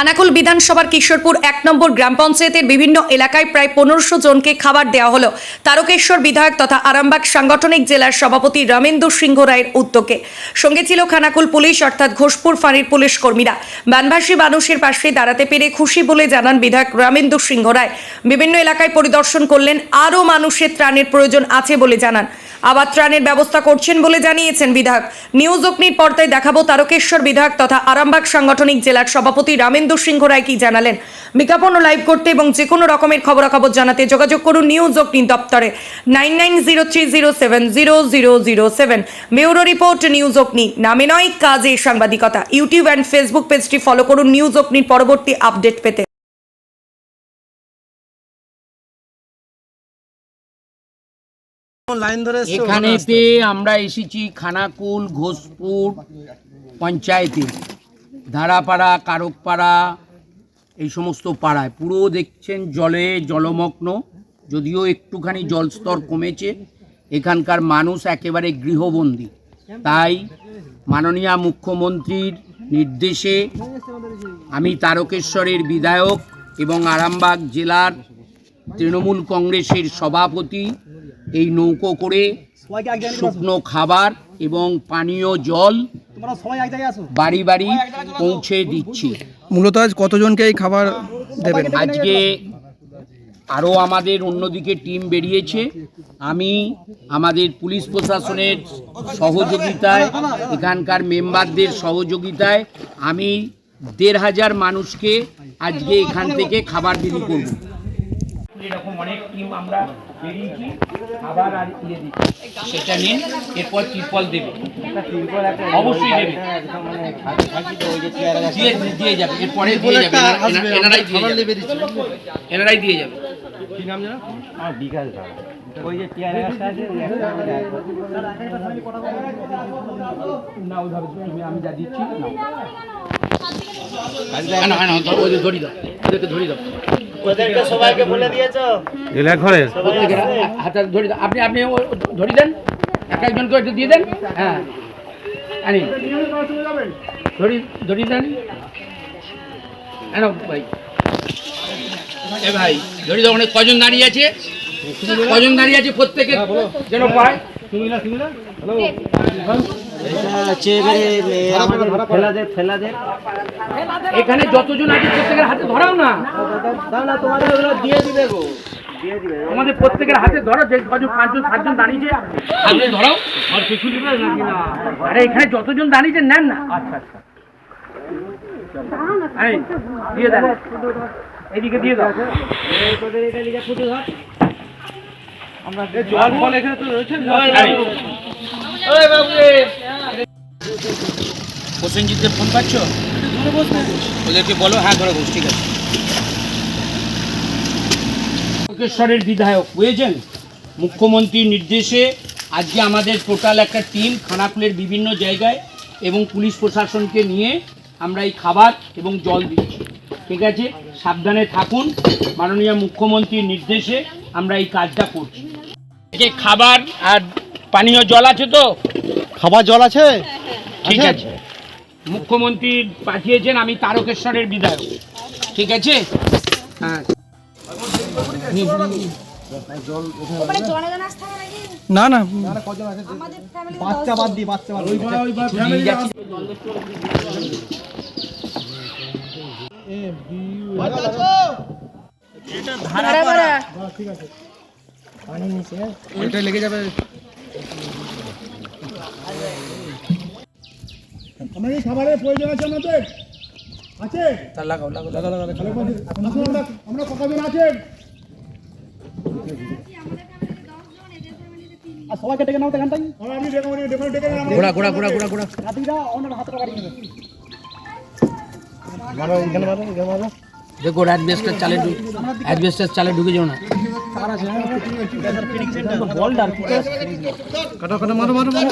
Khanakul বিধানসভার কিশোরপুর এক নম্বর গ্রাম পঞ্চায়েতের বিভিন্ন এলাকায় প্রায় পনেরোশো জনকে খাবার দেওয়া হলো। তারকেশ্বর বিধায়ক তথা আরামবাগ সাংগঠনিক জেলার সভাপতি রামেন্দু সিংহ রায়ের উদ্যোগে। সঙ্গে ছিল খানাকুল পুলিশ অর্থাৎ ঘোষপুর ফাঁড়ির পুলিশ কর্মীরা। বানভাসী মানুষের পাশে দাঁড়াতে পেরে খুশি বলে জানান বিধায়ক রামেন্দু সিংহ রায়। বিভিন্ন এলাকায় পরিদর্শন করলেন, আরও মানুষের ত্রাণের প্রয়োজন আছে বলে জানান। আবার ত্রাণের ব্যবস্থা করছেন বলে জানিয়েছেন বিধায়ক। নিউজ অগ্নির পর্দায় দেখাবো তারকেশ্বর বিধায়ক তথা আরামবাগ সাংগঠনিক জেলার সভাপতি রামেন্দু সিংহ রায় কি জানালেন। বিজ্ঞাপন ও লাইভ করতে এবং যে কোনো রকমের খবরাখবর জানাতে যোগাযোগ করুন নিউজ অগ্নি দপ্তরে। Nine nine zero three zero seven zero zero zero seven. Report, news Agni. নামে নয়, কাজে সাংবাদিকতা। ইউটিউব অ্যান্ড ফেসবুক পেজটি ফলো করুন নিউজ অগ্নির পরবর্তী আপডেট পেতে। লাইন ধরে এখানেতে আমরা এসেছি খানাকুল ঘোষপুর পঞ্চায়েতে। ধারাপাড়া কারকপাড়া এই সমস্ত পাড়ায়। পুরো দেখছেন জলে জলমগ্ন যদিও একটুখানি জলস্তর কমেছে। এখানকার মানুষ একেবারে গৃহবন্দী। তাই মাননীয় মুখ্যমন্ত্রীর নির্দেশে আমি তারকেশ্বরের বিধায়ক এবং আরামবাগ জেলার তৃণমূল কংগ্রেসের সভাপতি এই নৌকো করে শুকনো খাবার এবং পানীয় জল তোমরা সবাই এক জায়গায় আসো। বাড়ি বাড়ি পৌঁছে দিচ্ছি। মূলত আজ কতজনকে এই খাবার দেবেন? আজকে আরও আমাদের অন্যদিকে টিম বেরিয়েছে। আমি আমাদের পুলিশ প্রশাসনের সহযোগিতায় এখানকার মেম্বারদের সহযোগিতায় আমি দেড় হাজার মানুষকে আজকে এখান থেকে খাবার বিলি করব। এরকম অনেক টিম আমরা বেরিয়েছি আবার আর ইয়ে দিচ্ছি। সেটা নিন এরপর ত্রিপল দেবে। অবশ্যই দেবে। দিয়ে দিয়ে যাবে এরপরে দিয়ে যাবে। এনারাই দিয়ে যাবে। এনারাই দিয়ে যাবে। না ওইভাবে তুমি আমি যা দিচ্ছি না। না, না, না, ধরো, ওদের ধরি দাও। ওদেরকে ধরি দাও। ওদেরকে সবাইকে বলে দিয়েছ? হা- হাতে ধরি আপনি আপনি ও দেন। এক একজনকে একটু দিয়ে দেন। হ্যাঁ। আনি ধরি ধরি দেন। এনো ভাই। এ ভাই ধরি দাও অনেক কজন দাঁড়িয়ে আছে? কজন দাঁড়িয়ে আছে প্রত্যেকে? যেন পায়। এখানে যতজন আছে প্রত্যেকের হাতে ধরাও না। তোমাদের ওগুলো দিয়ে দিবে গো। আমাদের প্রত্যেকের হাতে ধরো যে কজন পাঁচজন সাতজন দাঁড়িয়েছে হাতে ধরাও। আর কিছু দিবে নাকি না? আরে এখানে যতজন দাঁড়িয়েছে নেন না। আচ্ছা আচ্ছা। এই, দিয়ে দেন। এদিকে দিয়ে দাও তোদের এটা লিখে ফুটে ধর আমরা জল ফল এখানে তো রয়েছে? প্রসেনজিৎদের ফোন পাচ্ছ? ওদেরকে বলো হ্যাঁ ধরে বস ঠিক আছে। লোকেশ্বরের বিধায়ক বুঝেছেন? মুখ্যমন্ত্রীর নির্দেশে আজকে আমাদের টোটাল একটা টিম খানাকুলের বিভিন্ন জায়গায় এবং পুলিশ প্রশাসনকে নিয়ে আমরা এই খাবার এবং জল দিচ্ছি। ঠিক আছে? সাবধানে থাকুন। মাননীয় মুখ্যমন্ত্রীর নির্দেশে আমরা এই কাজটা করছি। খাবার আর পানীয় জল আছে তো? খাবার জল আছে? ঠিক আছে। মুখ্যমন্ত্রী পাঠিয়েছেন আমি তারকেশ্বরের বিধায়ক। ঠিক আছে? হ্যাঁ। না না। বাচ্চা বাদ দি বাচ্চা বাদ যাচ্ছি। ওইটা লেগে যাবে। আমরা কি খাবারের প্রয়োজন আছে আমাদের। আছে? তার লাগাও লাগাও লাগাও লাগাও আমরা আমরা কতজন আছেন? আর সবাইকে ডেকে নাও তো ডেকে ডেকে নেন আমরা ঘোড়া ঘোড়া ঘোড়া ঘোড়া। ঘোড়া হাতিরা ওনার হাতটা বাড়ি নেবে মারো এখানে মারো এখানে মারো। দেখো অ্যাডভেস্টার চালে অ্যাডভেস্টার চালে ঢুকে যাও না। কাটো কাটো মারো মারো মারো।